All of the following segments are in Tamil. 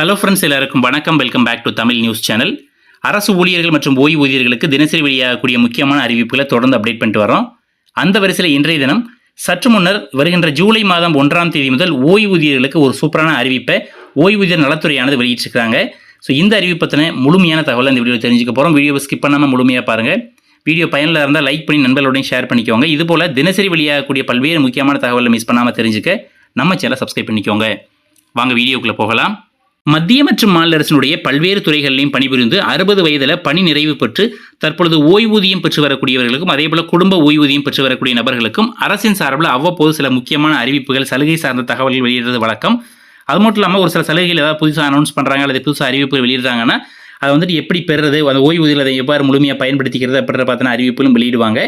ஹலோ ஃப்ரெண்ட்ஸ் எல்லாருக்கும் வணக்கம். Welcome back to Tamil news channel அரசு ஊழியர்கள் மற்றும் ஓய்வூதியர்களுக்கு தினசரி வெளியாகக்கூடிய முக்கியமான அறிவிப்புகளை தொடர்ந்து அப்டேட் பண்ணிட்டு வரோம் அந்த வரிசையில் இன்றைய தினம் சற்று முன்னர் வருகின்ற ஜூலை மாதம் ஒன்றாம் தேதி முதல் ஓய்வூதியர்களுக்கு ஒரு சூப்பரான அறிவிப்பை ஓய்வூதியர் நலத்துறையானது வெளியிட்டிருக்காங்க ஸோ இந்த அறிவிப்பத்தின பற்றின முழுமையான தகவலை இந்த வீடியோ தெரிஞ்சுக்க போகிறோம் வீடியோவை ஸ்கிப் பண்ணாமல் முழுமையாக பாருங்கள் வீடியோ பயனில் இருந்தால் லைக் பண்ணி நண்பர்களோடையும் ஷேர் பண்ணிக்கோங்க. இதுபோல் தினசரி வெளியாகக்கூடிய பல்வேறு முக்கியமான தகவலை மிஸ் பண்ணாமல் தெரிஞ்சுக்க நம்ம சேனலை சப்ஸ்கிரைப் பண்ணிக்கோங்க. வாங்க வீடியோக்குள்ளே போகலாம். மத்திய மற்றும் மாநில அரசினுடைய பல்வேறு துறைகளிலையும் பணிபுரிந்து அறுபது வயதில் பணி நிறைவு பெற்று தற்பொழுது ஓய்வூதியம் பெற்று வரக்கூடியவர்களுக்கும் அதேபோல குடும்ப ஓய்வூதியம் பெற்று வரக்கூடிய நபர்களுக்கும் அரசின் சார்பில் அவ்வப்போது சில முக்கியமான அறிவிப்புகள் சலுகை சார்ந்த தகவல்கள் வெளியிடுறது வழக்கம். அது மட்டும் இல்லாமல் ஒரு சில சலுகைகள் ஏதாவது புதுசாக அனௌன்ஸ் பண்ணுறாங்க அல்லது புதுசாக அறிவிப்புகள் வெளியிடுறாங்கன்னா அதை வந்துட்டு எப்படி பெறுறது அந்த ஓய்வூதியில் அதை எவ்வாறு முழுமையாக பயன்படுத்திக்கிறது அப்படின்ற பார்த்தின அறிவிப்புகளும் வெளியிடுவாங்க.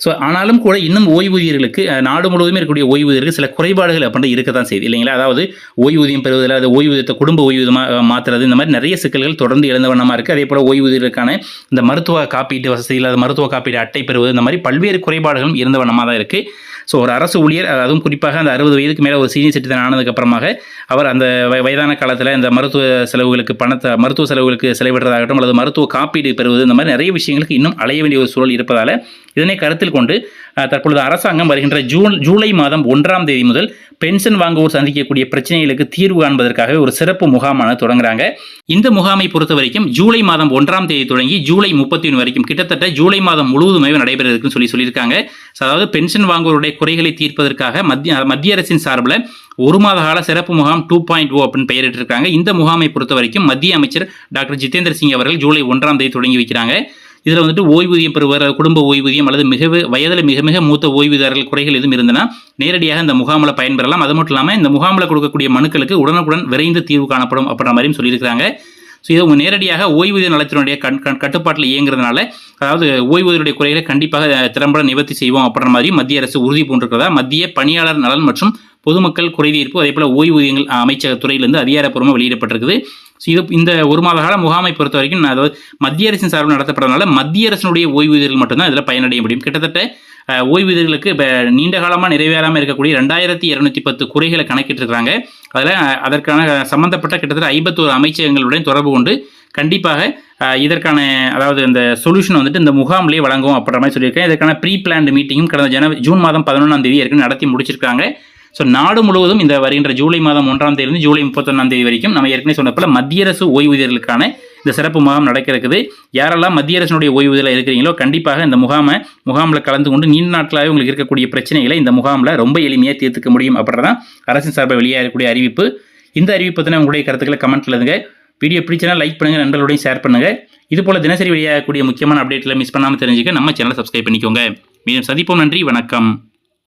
ஸோ ஆனாலும் கூட இன்னும் ஓய்வூதியர்களுக்கு நாடு முழுவதுமே இருக்கக்கூடிய ஓய்வூதியர்கள் சில குறைபாடுகள் அப்படின்ற இருக்க தான் செய்யுது. இல்லைங்களா? அதாவது ஓய்வூதியம் பெறுவதில் அது ஓய்வூதியத்தை குடும்ப ஓய்வூதியமாக மாற்றுறது இந்த மாதிரி நிறைய சிக்கல்கள் தொடர்ந்து எழுந்த வண்ணமாக இருக்குது அதே போல் ஓய்வூதியருக்கான இந்த மருத்துவ காப்பீட்டு வசதி இல்லாத மருத்துவ காப்பீடு அட்டை பெறுவது இந்த மாதிரி பல்வேறு குறைபாடுகளும் இருந்த வண்ணமாக தான் இருக்குது ஸோ ஒரு அரசு ஊழியர் அதுவும் குறிப்பாக அந்த அறுபது வயதுக்கு மேலே ஒரு சீனியர் சிட்டிசன் ஆனதுக்கப்புறமாக அவர் அந்த வயதான காலத்தில் இந்த மருத்துவ செலவுகளுக்கு பணத்தை மருத்துவ செலவுகளுக்கு செலவிடுறதாகட்டும் அல்லது மருத்துவ காப்பீடு பெறுவது இந்த மாதிரி நிறைய விஷயங்களுக்கு இன்னும் அலைய வேண்டிய ஒரு சூழல் இருப்பதால் இதனை கருத்தில் கொண்டு தற்பொழுது அரசாங்கம் வருகின்ற ஜூன் ஜூலை மாதம் ஒன்றாம் தேதி முதல் பென்ஷன் வாங்குவோர் சந்திக்கக்கூடிய பிரச்சனைகளுக்கு தீர்வு காண்பதற்காக ஒரு சிறப்பு முகாமான தொடங்குறாங்க. இந்த முகாமை பொறுத்த வரைக்கும் ஜூலை மாதம் ஒன்றாம் தேதி தொடங்கி ஜூலை முப்பத்தி ஒன்று வரைக்கும் கிட்டத்தட்ட ஜூலை மாதம் முழுவதுமே நடைபெற இருக்குன்னு சொல்லி சொல்லியிருக்காங்க. அதாவது பென்ஷன் வாங்குவோருடைய குறைகளை தீர்ப்பதற்காக மத்திய மத்திய அரசின் சார்பில் ஒரு மாத கால சிறப்பு முகாம் டூ பாயிண்ட் ஓ அப்படின்னு பெயரிட்டிருக்காங்க. இந்த முகாமை பொறுத்த வரைக்கும் மத்திய அமைச்சர் டாக்டர் ஜிதேந்திர சிங் அவர்கள் ஜூலை ஒன்றாம் தேதி தொடங்கி வைக்கிறாங்க. இதில் வந்துட்டு ஓய்வூதியம் பெறுவர் குடும்ப ஓய்வூதியம் அல்லது மிக வயதில் மிக மிக மூத்த ஓய்வூதியர்கள் குறைகள் எதுவும் இருந்தனா நேரடியாக இந்த முகாமில் பயன்பெறலாம். அது மட்டும் இல்லாமல் இந்த முகாமில் கொடுக்கக்கூடிய மனுக்களுக்கு உடனுக்குடன் விரைந்து தீர்வு காணப்படும் அப்படின்ற மாதிரியும் சொல்லியிருக்காங்க ஸோ இதை நேரடியாக ஓய்வூதிய நலத்தினுடைய கண் கட்டுப்பாட்டில் இயங்குறதுனால அதாவது ஓய்வூதியருடைய குறைகளை கண்டிப்பாக திறம்பட நிவர்த்தி செய்வோம் அப்படின்ற மாதிரி மத்திய அரசு உறுதி பூண்டிருக்கிறதா? மத்திய பணியாளர் நலன் மற்றும் பொதுமக்கள் குறைதீர்ப்பு அதே போல் ஓய்வூதியங்கள் அமைச்சக துறையிலிருந்து அதிகாரப்பூர்வமாக வெளியிடப்பட்டிருக்குது. ஸோ இது இந்த ஒரு மாத கால முகாமை பொறுத்த வரைக்கும் நான் அதாவது மத்திய அரசின் சார்பில் நடத்தப்படுறதுனால மத்திய அரசினுடைய ஓய்வூதியர்கள் மட்டும்தான் இதில் பயனடைய முடியும். கிட்டத்தட்ட ஓய்வூதியர்களுக்கு இப்போ நீண்ட காலமாக நிறைவேறாமல் இருக்கக்கூடிய ரெண்டாயிரத்தி இரநூத்தி பத்து குறைகளை கணக்கிட்டிருக்கிறாங்க. அதில் அதற்கான சம்பந்தப்பட்ட கிட்டத்தட்ட ஐம்பத்தோரு அமைச்சகங்களுடன் தொடர்பு கொண்டு கண்டிப்பாக இதற்கான அதாவது இந்த சொல்யூஷன் வந்துட்டு இந்த முகாம்லேயே வழங்குவோம் அப்படின்ற மாதிரி சொல்லியிருக்கேன். இதற்கான ப்ரீ பிளான்டு மீட்டிங்கும் கடந்த ஜனவரி ஜூன் மாதம் பதினொன்றாம் தேதி ஏற்கனவே நடத்தி முடிச்சிருக்காங்க. ஸோ நாடு முழுவதும் இந்த வருகின்ற ஜூலை மாதம் ஒன்றாம் தேதி ஜூலை முப்பத்தொன்னாம் தேதி வரைக்கும் நம்ம ஏற்கனவே சொன்ன போல மத்திய அரசு ஓய்வூதியர்களுக்கான இந்த சிறப்பு முகாம் நடக்க இருக்குது யாரெல்லாம் மத்திய அரசினுடைய ஓய்வூதியில் இருக்கிறீங்களோ கண்டிப்பாக இந்த முகாமை முகாமில் கலந்து கொண்டு நீண்ட நாட்களாகவே உங்களுக்கு இருக்கக்கூடிய பிரச்சனைகளை இந்த முகாமில் ரொம்ப எளிமையாக தீர்த்துக்க முடியும் அப்படின்றதான் அரசின் சார்பில் வெளியாகக்கூடிய அறிவிப்பு. இந்த அறிவிப்பு பற்றின உங்களுடைய கருத்துக்களை கமெண்ட்ல எழுதுங்க. வீடியோ பிடிச்சனா லைக் பண்ணுங்க நண்பர்களோடையும் ஷேர் பண்ணுங்க. இது போல் தினசரி வெளியாகக்கூடிய முக்கியமான அப்டேட்டில் மிஸ் பண்ணாமல் தெரிஞ்சுக்க நம்ம சேனலை சப்ஸ்கிரைப் பண்ணிக்கோங்க. மீண்டும் சந்திப்போம் நன்றி வணக்கம்.